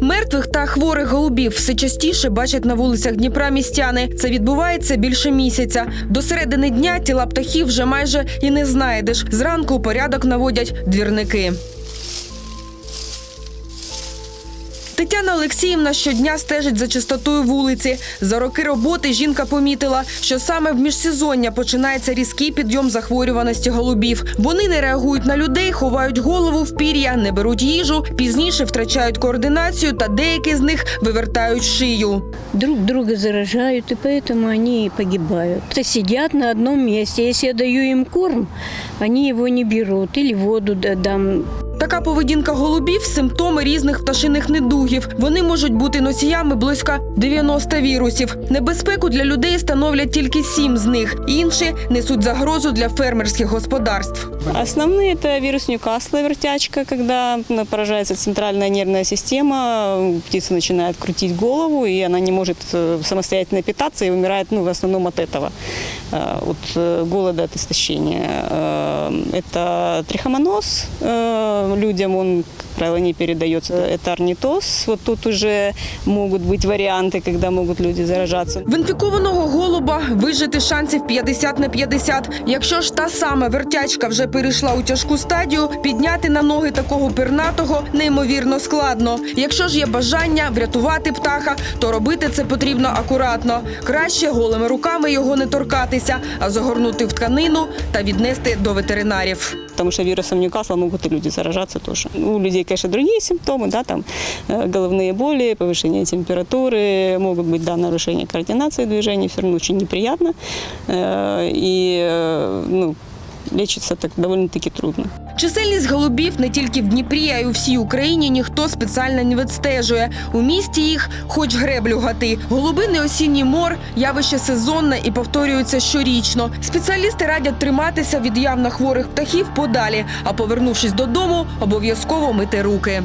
Мертвих та хворих голубів все частіше бачать на вулицях Дніпра містяни. Це відбувається більше місяця. До середини дня тіла птахів вже майже і не знайдеш. Зранку порядок наводять двірники. Тетяна Олексіївна щодня стежить за чистотою вулиці. За роки роботи жінка помітила, що саме в міжсезоння починається різкий підйом захворюваності голубів. Вони не реагують на людей, ховають голову в пір'я, не беруть їжу, пізніше втрачають координацію та деякі з них вивертають шию. друг друга заражают, и поэтому они и погибают. Это сидят на одном месте. Если я даю им корм, они его не берут. Или воду дам. Така поведінка голубів симптоми різних пташиних недугів. Вони можуть бути носіями близько 90 вірусів. Небезпеку для людей становлять тільки сім з них. Інші несуть загрозу для фермерських господарств. Основные это вирус Ньюкасла, вертячка, когда ну, поражается центральная нервная система, птица начинает крутить голову, и она не может э, самостоятельно питаться и умирает ну, в основном от этого, э, от э, голода, от истощения. Э, Это трихомоноз, э, людям он, как правило, не передается. Это орнитоз. Вот тут уже могут быть варианты, когда могут люди заражаться. В інфікованого голуба вижити шансів 50 на 50. Якщо ж та сама вертячка вже перейшла у тяжку стадію, підняти на ноги такого пернатого неймовірно складно. Якщо ж є бажання врятувати птаха, то робити це потрібно акуратно. Краще голими руками його не торкатися, а загорнути в тканину та віднести до ветеринарів. потому что вирусом Ньюкасла могут и люди заражаться тоже. У людей, конечно, другие симптомы, да, там э, головные боли, повышение температуры, могут быть, да, нарушение координации движений, все равно очень неприятно. Э, И, э, ну, лечится так довольно-таки трудно. Чисельність голубів не тільки в Дніпрі, а й у всій Україні ніхто спеціально не відстежує. У місті їх хоч греблю гати. Голубиний осінній мор явище сезонне і повторюється щорічно. Спеціалісти радять триматися від явно хворих птахів подалі, а повернувшись додому, обов'язково мити руки.